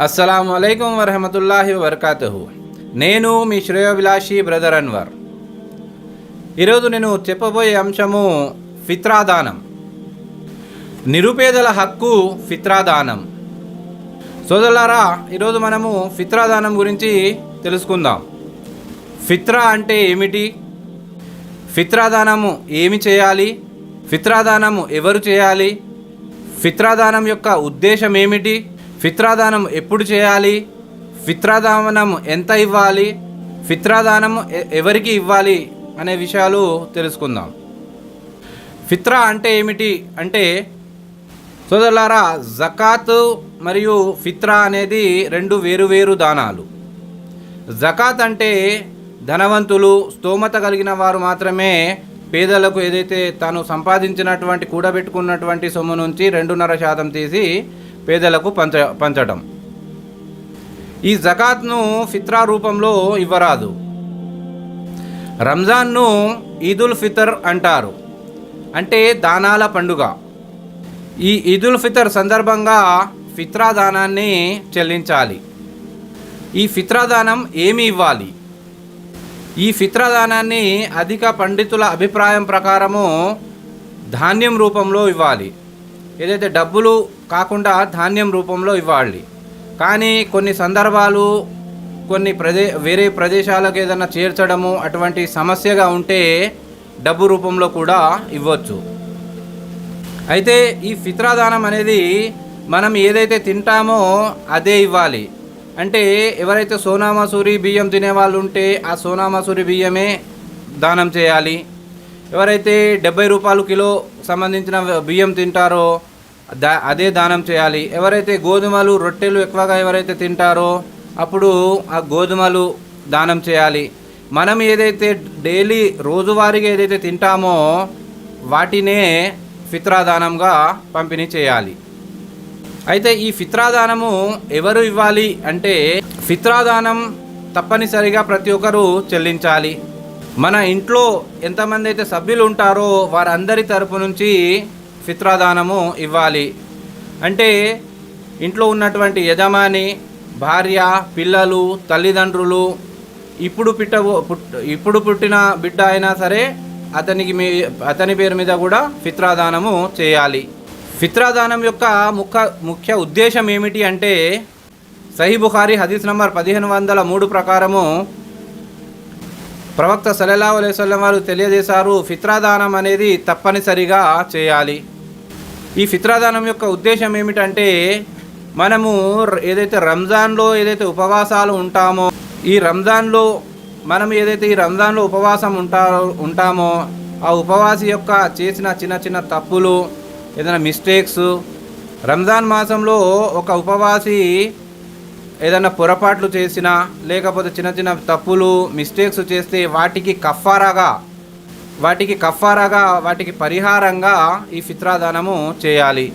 అస్సలం అయికం వరహమతుల్లాహి వబర్కాతుహు. నేను మీ శ్రేయోభిలాషి బ్రదర్ అన్వర్. ఈరోజు నేను చెప్పబోయే అంశము ఫిత్రాదానం. నిరుపేదల హక్కు ఫిత్రాదానం. సోదరులారా ఈరోజు మనము ఫిత్రాదానం గురించి తెలుసుకుందాం. ఫిత్రా అంటే ఏమిటి? ఫిత్రాదానము ఏమి చేయాలి? ఫిత్రాదానము ఎవరు చేయాలి? ఫిత్రాదానం యొక్క ఉద్దేశం ఏమిటి? ఫిత్రాదానం ఎప్పుడు చేయాలి? ఫిత్రాదానం ఎంత ఇవ్వాలి? ఫిత్రాదానం ఎవరికి ఇవ్వాలి? అనే విషయాలు తెలుసుకుందాం. ఫిత్రా అంటే ఏమిటి? అంటే సోదరులారా జకాత్ మరియు ఫిత్రా అనేది రెండు వేరువేరు దానాలు. జకాత్ అంటే ధనవంతులు స్తోమత కలిగిన వారు మాత్రమే పేదలకు ఏదైతే తాను సంపాదించినటువంటి కూడబెట్టుకున్నటువంటి సొమ్ము నుంచి రెండున్నర శాతం తీసి పేదలకు పంచ పంచడం. ఈ జకాత్ను ఫిత్రా రూపంలో ఇవ్వరాదు. రంజాన్ను ఈదుల్ ఫితర్ అంటారు. అంటే దానాల పండుగ. ఈ ఈదుల్ ఫితర్ సందర్భంగా ఫిత్రా దానాన్ని చెల్లించాలి. ఈ ఫిత్రా దానం ఏమి ఇవ్వాలి? ఈ ఫిత్రా దానాన్ని అధిక పండితుల అభిప్రాయం ప్రకారము ధాన్యం రూపంలో ఇవ్వాలి. ఏదైతే డబ్బులు కాకుండా ధాన్యం రూపంలో ఇవ్వాలి. కానీ కొన్ని సందర్భాలు కొన్ని ప్రదే వేరే ప్రదేశాలకు ఏదైనా చేర్చడము అటువంటి సమస్యగా ఉంటే డబ్బు రూపంలో కూడా ఇవ్వచ్చు. అయితే ఈ ఫిత్రాదానం అనేది మనం ఏదైతే తింటామో అదే ఇవ్వాలి. అంటే ఎవరైతే సోనామసూరి బియ్యం తినే వాళ్ళు ఉంటే ఆ సోనామసూరి బియ్యమే దానం చేయాలి. ఎవరైతే డెబ్బై రూపాయలు కిలో సంబంధించిన బియ్యం తింటారో దా అదే దానం చేయాలి. ఎవరైతే గోధుమలు రొట్టెలు ఎక్కువగా ఎవరైతే తింటారో అప్పుడు ఆ గోధుమలు దానం చేయాలి. మనం ఏదైతే డైలీ రోజువారీగా ఏదైతే తింటామో వాటినే ఫిత్రాదానంగా పంపిణీ చేయాలి. అయితే ఈ ఫిత్రాదానము ఎవరు ఇవ్వాలి అంటే ఫిత్రాదానం తప్పనిసరిగా ప్రతి ఒక్కరూ చెల్లించాలి. మన ఇంట్లో ఎంతమంది అయితే సభ్యులు ఉంటారో వారందరి తరపు నుంచి ఫిత్రాదానము ఇవ్వాలి. అంటే ఇంట్లో ఉన్నటువంటి యజమాని భార్య పిల్లలు తల్లిదండ్రులు ఇప్పుడు పిట్ట ఇప్పుడు పుట్టిన బిడ్డ అయినా సరే అతనికి మీ అతని పేరు మీద కూడా ఫిత్రాదానము చేయాలి. ఫిత్రాదానం యొక్క ముఖ్య ముఖ్య ఉద్దేశం ఏమిటి అంటే సహీ బుఖారి హదీస్ నంబర్ పదిహేను వందల మూడు ప్రకారము ప్రవక్త సల్లల్లాహు అలైవల్లం వారు తెలియజేశారు ఫిత్రాదానం అనేది తప్పనిసరిగా చేయాలి. ఈ ఫిత్రాదానం యొక్క ఉద్దేశం ఏమిటంటే మనము ఏదైతే రంజాన్లో ఏదైతే ఉపవాసాలు ఉంటామో ఈ రంజాన్లో మనం ఏదైతే ఈ రంజాన్లో ఉపవాసం ఉంటా ఉంటామో ఆ ఉపవాసి యొక్క చేసిన చిన్న చిన్న తప్పులు ఏదైనా మిస్టేక్స్ రంజాన్ మాసంలో ఒక ఉపవాసి ఏదైనా పొరపాట్లు చేసినా లేకపోతే చిన్న చిన్న తప్పులు మిస్టేక్స్ చేస్తే వాటికి కఫారాగా వాటికి కఫారాగా వాటికి పరిహారంగా ఈ ఫిత్రాదానము చేయాలి.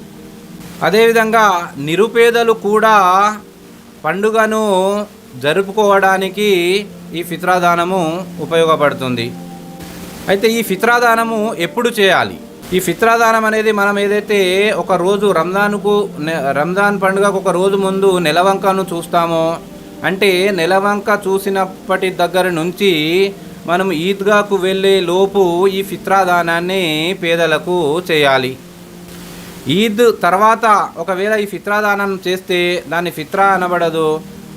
అదేవిధంగా నిరుపేదలు కూడా పండుగను జరుపుకోవడానికి ఈ ఫిత్రాదానము ఉపయోగపడుతుంది. అయితే ఈ ఫిత్రాదానము ఎప్పుడు చేయాలి? ఈ ఫిత్రాదానం అనేది మనం ఏదైతే ఒక రోజు రంజాన్కు రంజాన్ పండుగకు ఒక రోజు ముందు నెలవంకను చూస్తామో అంటే నెలవంక చూసినప్పటి దగ్గర నుంచి మనం ఈద్గాకు వెళ్ళే లోపు ఈ ఫిత్రాదానాన్ని పేదలకు చేయాలి. ఈద్ తర్వాత ఒకవేళ ఈ ఫిత్రాదానం చేస్తే దాన్ని ఫిత్రా అనబడదు.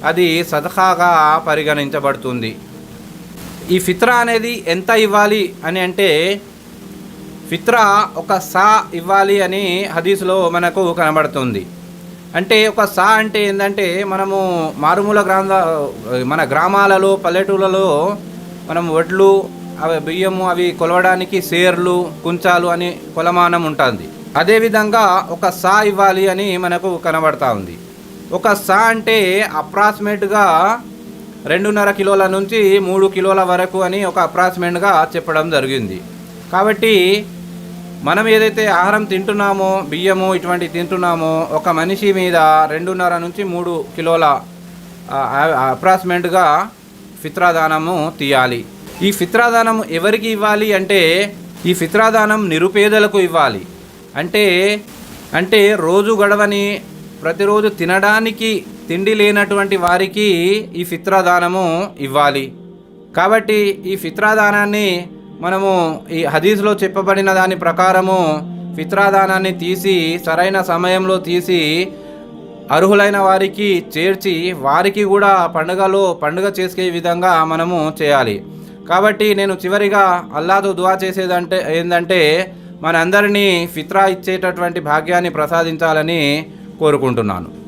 అది సదఖాగా పరిగణించబడుతుంది. ఈ ఫిత్రా అనేది ఎంత ఇవ్వాలి అని అంటే ఫిత్రా ఒక సా ఇవ్వాలి అని హదీసులో మనకు కనబడుతుంది. అంటే ఒక సా అంటే ఏంటంటే మనము మారుమూల గ్రామ మన గ్రామాలలో పల్లెటూళ్ళలో మనం వడ్లు అవి బియ్యము అవి కొలవడానికి సేర్లు కుంచాలు అని కొలమానం ఉంటుంది. అదేవిధంగా ఒక సా ఇవ్వాలి అని మనకు కనబడతా ఉంది. ఒక సా అంటే అప్రాక్సిమేట్గా రెండున్నర కిలోల నుంచి మూడు కిలోల వరకు అని ఒక అప్రాక్సిమేట్గా చెప్పడం జరిగింది. కాబట్టి మనం ఏదైతే ఆహారం తింటున్నామో బియ్యము ఇటువంటి తింటున్నామో ఒక మనిషి మీద రెండున్నర నుంచి మూడు కిలోల అప్రాక్సిమేట్గా ఫిత్రాదానము తీయాలి. ఈ ఫిత్రాదానం ఎవరికి ఇవ్వాలి అంటే ఈ ఫిత్రాదానం నిరుపేదలకు ఇవ్వాలి. అంటే అంటే రోజు గడవని ప్రతిరోజు తినడానికి తిండి లేనటువంటి వారికి ఈ ఫిత్రాదానము ఇవ్వాలి. కాబట్టి ఈ ఫిత్రాదానాన్ని మనము ఈ హదీస్లో చెప్పబడిన దాని ప్రకారము ఫిత్రాదానాన్ని తీసి సరైన సమయంలో తీసి అర్హులైన వారికి చేర్చి వారికి కూడా పండుగలో పండుగ చేసే విధంగా మనము చేయాలి. కాబట్టి నేను చివరిగా అల్లాతో దువా చేసేదంటే ఏంటంటే మనందరినీ ఫిత్రా ఇచ్చేటటువంటి భాగ్యాన్ని ప్రసాదించాలని కోరుకుంటున్నాను.